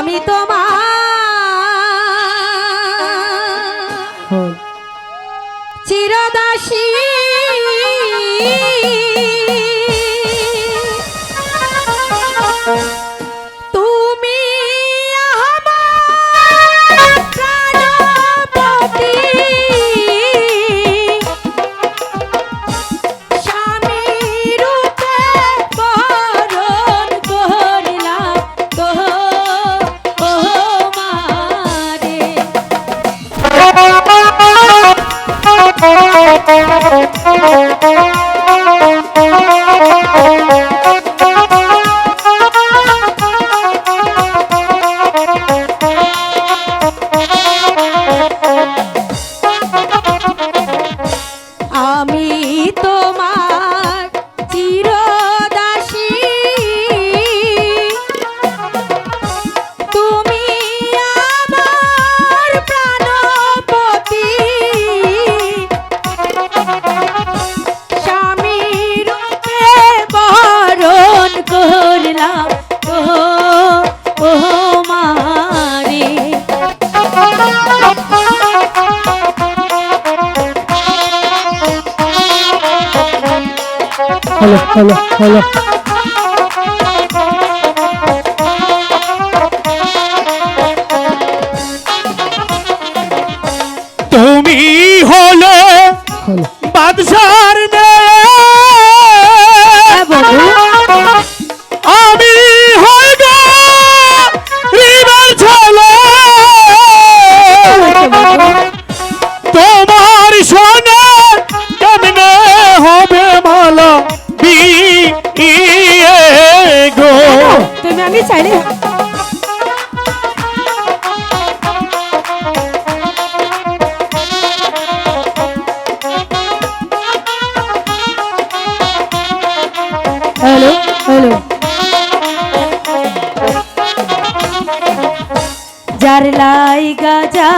আমি তোমার আমি তোমার চিরদাসী। তুমি হ্যালো হ্যালো হ্যালো তুমি হলো। বাদশার হ্যালো হ্যালো যার লাই গাজা?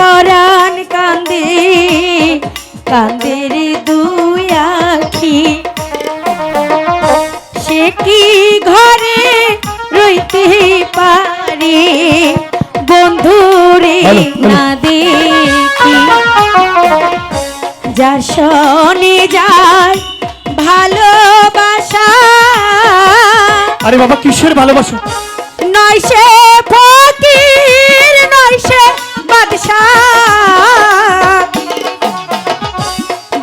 পরাণ কান্দে কান্দের দুই আখি। সে কি ঘরে রইতে পারে? বন্ধুরে। না দেখি। যার শনি যায় আরে বাবা কিসের ভালোবাসা? নয় সে ফকির নয় সে বাদশাহ।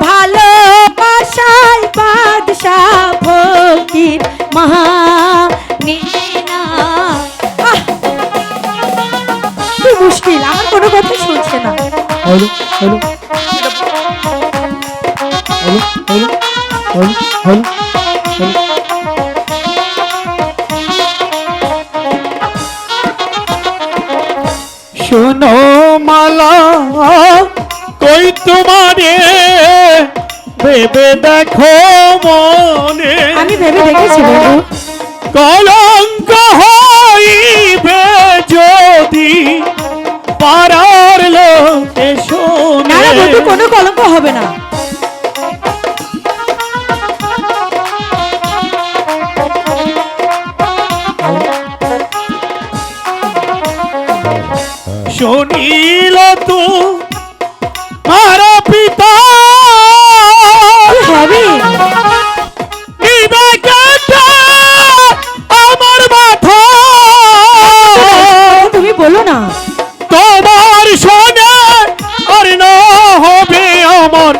ভালোবাসায় বাদশাহ ফকির মহা! কি মুশকিল আমার কোনো কথা শুনছে না। Hello hello hello hello hello hello hello শোনো মালা কই তোমারে? ভেবে দেখো মনে। আমি ভেবে দেখেছি বন্ধু। কলঙ্ক হইবে যদি পারার লোকে না। না বন্ধু শোনে কোনো কলঙ্ক হবে না। শুনিল তু মার পিতা। আমার মাথা। তুমি বলো না। তোমার শোনে আর না হবে আমার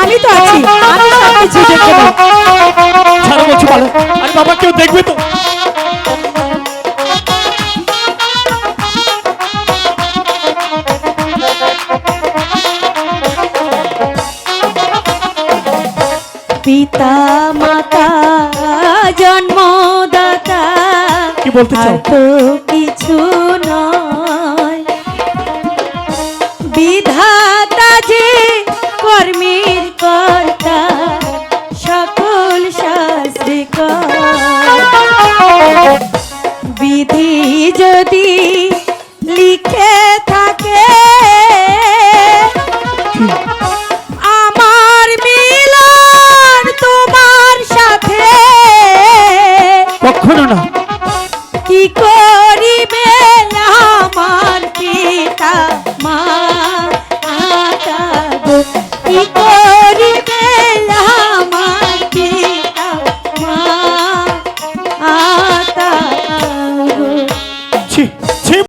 আমি তো আছি। আমি সব কিছু দেখে নেব। ছাড়ো বলছি বলো আরে বাবা কেউ দেখবে তো? পিতা মাতা জন্মদাতা। কি বলতে চাও? তো কিছু